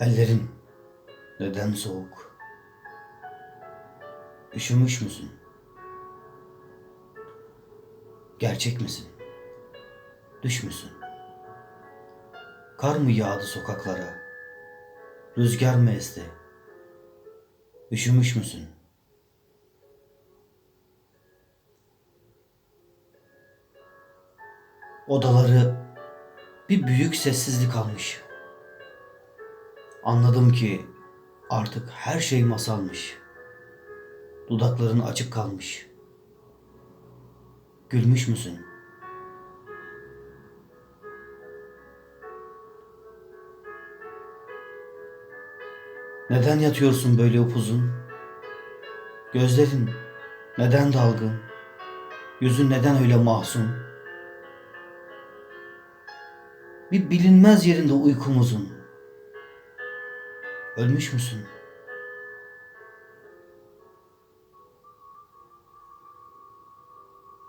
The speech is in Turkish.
Ellerin neden soğuk? Üşümüş müsün? Gerçek misin? Düş müsün? Kar mı yağdı sokaklara? Rüzgar mı esti? Üşümüş müsün? Odaları bir büyük sessizlik almış. Anladım ki artık her şey masalmış. Dudakların açık kalmış. Gülmüş müsün? Neden yatıyorsun böyle upuzun? Gözlerin neden dalgın? Yüzün neden öyle mahzun? Bir bilinmez yerinde uykumuzun. Ölmüş müsün?